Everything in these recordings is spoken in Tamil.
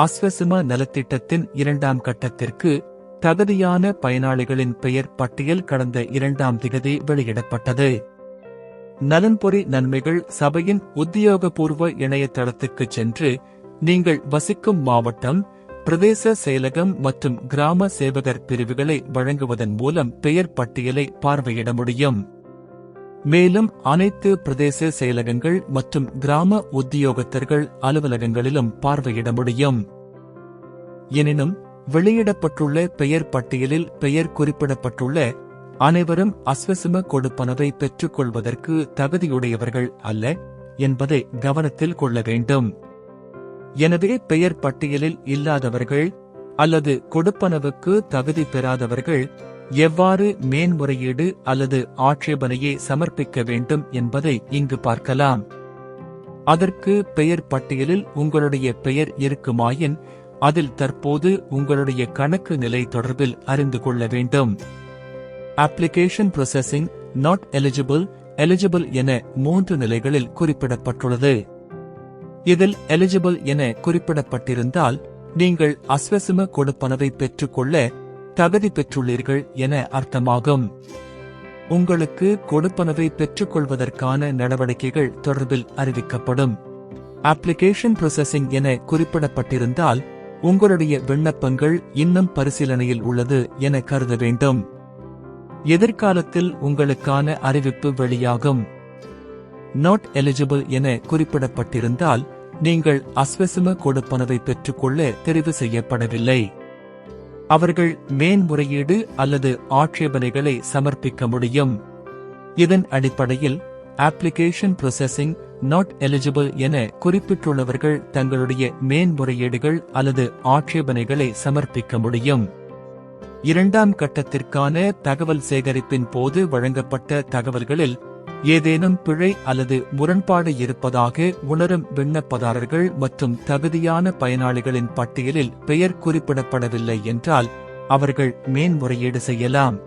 அஸ்வசிம நலத்திட்டத்தின் இரண்டாம் கட்டத்திற்கு தகுதியான பயனாளிகளின் பெயர் பட்டியல் கடந்த இரண்டாம் திகதி வெளியிடப்பட்டது. நலன்பொறி நன்மைகள் சபையின் உத்தியோகபூர்வ இணையதளத்துக்கு சென்று நீங்கள் வசிக்கும் மாவட்டம் பிரதேச செயலகம் மற்றும் கிராம சேவகர் பிரிவுகளை வழங்குவதன் மூலம் பெயர் பட்டியலை பார்வையிட முடியும். மேலும் அனைத்து பிரதேச செயலகங்கள் மற்றும் கிராம உத்தியோகத்தர்கள் அலுவலகங்களிலும் பார்வையிட முடியும். எனினும் வெளியிடப்பட்டுள்ள பெயர் பட்டியலில் பெயர் குறிப்பிடப்பட்டுள்ள அனைவரும் அஸ்வசிம கொடுப்பனவை பெற்றுக்கொள்வதற்கு தகுதியுடையவர்கள் அல்ல என்பதை கவனத்தில் கொள்ள வேண்டும். எனவே பெயர் பட்டியலில் இல்லாதவர்கள் அல்லது கொடுப்பனவுக்கு தகுதி பெறாதவர்கள் எவ்வாறு மேன்முறையீடு அல்லது ஆட்சேபனையை சமர்ப்பிக்க வேண்டும் என்பதை இங்கு பார்க்கலாம். அதற்கு பெயர் பட்டியலில் உங்களுடைய பெயர் இருக்குமாயின் அதில் தற்போது உங்களுடைய கணக்கு நிலை தொடர்பில் அறிந்து கொள்ள வேண்டும். Application processing not eligible eligible என மூன்று நிலைகளில் குறிப்பிடப்பட்டுள்ளது. இதில் எலிஜிபிள் என குறிப்பிடப்பட்டிருந்தால் நீங்கள் அஸ்வசிம கொடுப்பனவை பெற்றுக்கொள்ள தகுதி பெற்றுள்ளீர்கள் என அர்த்தமாகும். உங்களுக்கு கொடுப்பனவை பெற்றுக்கொள்வதற்கான நடவடிக்கைகள் தொடர்பில் அறிவிக்கப்படும். அப்ளிகேஷன் ப்ரொசஸிங் என குறிப்பிடப்பட்டிருந்தால் உங்களுடைய விண்ணப்பங்கள் இன்னும் பரிசீலனையில் உள்ளது என கருத வேண்டும். எதிர்காலத்தில் உங்களுக்கான அறிவிப்பு வெளியாகும். நாட் எலிஜிபிள் என குறிப்பிடப்பட்டிருந்தால் நீங்கள் அஸ்வசிம கொடுப்பனவை பெற்றுக்கொள்ள தெரிவு செய்யப்படவில்லை. அவர்கள் மேன்முறையீடு அல்லது ஆட்சேபனைகளை சமர்ப்பிக்க முடியும். இதன் அடிப்படையில் அப்ளிகேஷன் ப்ரொசஸிங் நாட் எலிஜிபிள் என குறிப்பிட்டுள்ளவர்கள் தங்களுடைய மேன்முறையீடுகள் அல்லது ஆட்சேபனைகளை சமர்ப்பிக்க முடியும். இரண்டாம் கட்டத்திற்கான தகவல் சேகரிப்பின் போது வழங்கப்பட்ட தகவல்களில் ஏதேனும் பிழை அல்லது முரண்பாடு இருப்பதாக உணரும் விண்ணப்பதாரர்கள் மற்றும் தகுதியான பயனாளிகளின் பட்டியலில் பெயர் குறிப்பிடப்படவில்லை என்றால் அவர்கள் மேன்முறையீடு செய்யலாம்.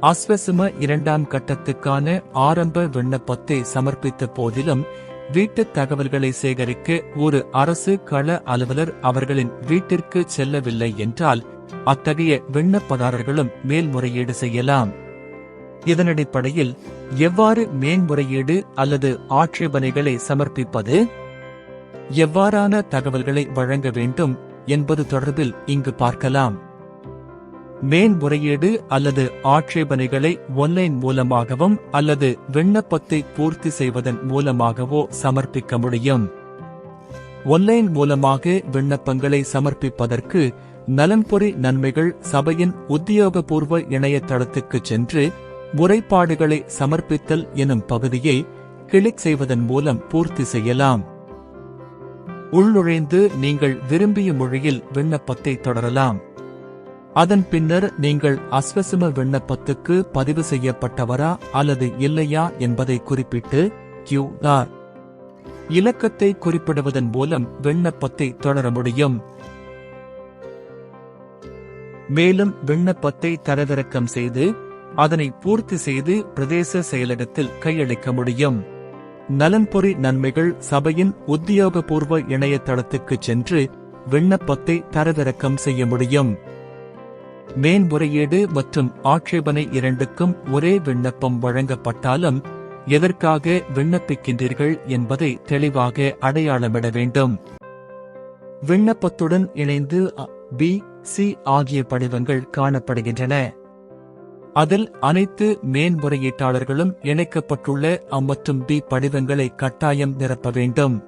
அஸ்வசிம இரண்டாம் கட்டத்துக்கான ஆரம்ப விண்ணப்பத்தை சமர்ப்பித்த போதிலும் வீட்டுத் தகவல்களை சேகரிக்க ஒரு அரசு கள அலுவலர் அவர்களின் வீட்டிற்கு செல்லவில்லை என்றால் அத்தகைய விண்ணப்பதாரர்களும் மேல்முறையீடு செய்யலாம். இதனடிப்படையில் எவ்வாறு மேன்முறையீடு அல்லது ஆட்சேபனைகளை சமர்ப்பிப்பது? எவ்வாறான தகவல்களை வழங்க வேண்டும் என்பது தொடர்பில் இங்கு பார்க்கலாம். மேன்முறையீடு அல்லது ஆட்சேபனைகளை ஒன்லைன் மூலமாகவும் அல்லது விண்ணப்பத்தை பூர்த்தி செய்வதன் மூலமாகவோ சமர்ப்பிக்க முடியும். ஒன்லைன் மூலமாக விண்ணப்பங்களை சமர்ப்பிப்பதற்கு நலன்பொறி நன்மைகள் சபையின் உத்தியோகபூர்வ இணையதளத்துக்கு சென்று முறைப்பாடுகளை சமர்ப்பித்தல் எனும் பகுதியை கிளிக் செய்வதன் மூலம் பூர்த்தி செய்யலாம். உள்நுழைந்து நீங்கள் விரும்பிய மொழியில் விண்ணப்பத்தை தொடரலாம். அதன் பின்னர் நீங்கள் அஸ்வசிம விண்ணப்பத்துக்கு பதிவு செய்யப்பட்டவரா அல்லது இல்லையா என்பதை குறிப்பிட்டு கியூ ஆர் இலக்கத்தை குறிப்பிடுவதன் மூலம் விண்ணப்பத்தை தொடர முடியும். மேலும் விண்ணப்பத்தை தரவிறக்கம் செய்து அதனை பூர்த்தி செய்து பிரதேச செயலகத்தில் கையளிக்க முடியும். நலன்பொறி நன்மைகள் சபையின் உத்தியோகபூர்வ இணையதளத்துக்கு சென்று விண்ணப்பத்தை தரவிறக்கம் செய்ய முடியும். மேன்முறையீடு மற்றும் ஆட்சேபனை இரண்டுக்கும் ஒரே விண்ணப்பம் வழங்கப்பட்டாலும் எதற்காக விண்ணப்பிக்கின்றீர்கள் என்பதை தெளிவாக அடையாளமிட வேண்டும். விண்ணப்பத்துடன் இணைந்து பி சி ஆகிய படிவங்கள் காணப்படுகின்றன. அதில் அனைத்து மேன்முறையீட்டாளர்களும் இணைக்கப்பட்டுள்ள அ மற்றும் பி படிவங்களை கட்டாயம் நிரப்ப வேண்டும்.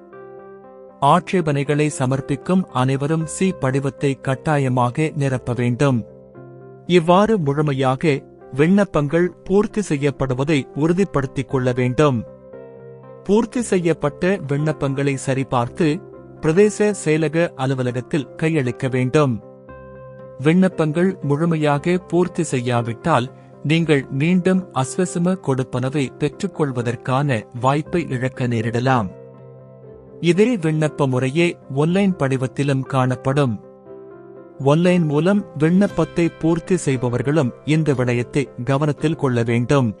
ஆட்சேபனைகளை சமர்ப்பிக்கும் அனைவரும் சி படிவத்தை கட்டாயமாக நிரப்ப வேண்டும். இவ்வாறு முழுமையாக விண்ணப்பங்கள் பூர்த்தி செய்யப்படுவதை உறுதிப்படுத்திக் கொள்ள வேண்டும். பூர்த்தி செய்யப்பட்ட விண்ணப்பங்களை சரிபார்த்து பிரதேச செயலக அலுவலகத்தில் கையளிக்க வேண்டும். விண்ணப்பங்கள் முழுமையாக பூர்த்தி செய்யாவிட்டால் நீங்கள் மீண்டும் அஸ்வசம கொடுப்பனவை பெற்றுக்கொள்வதற்கான வாய்ப்பை இழக்க நேரிடலாம். இதே விண்ணப்ப முறையே ஒன்லைன் படிவத்திலும் காணப்படும். ஒன்லைன் மூலம் விண்ணப்பத்தை பூர்த்தி செய்பவர்களும் இந்த விடயத்தை கவனத்தில் கொள்ள வேண்டும்.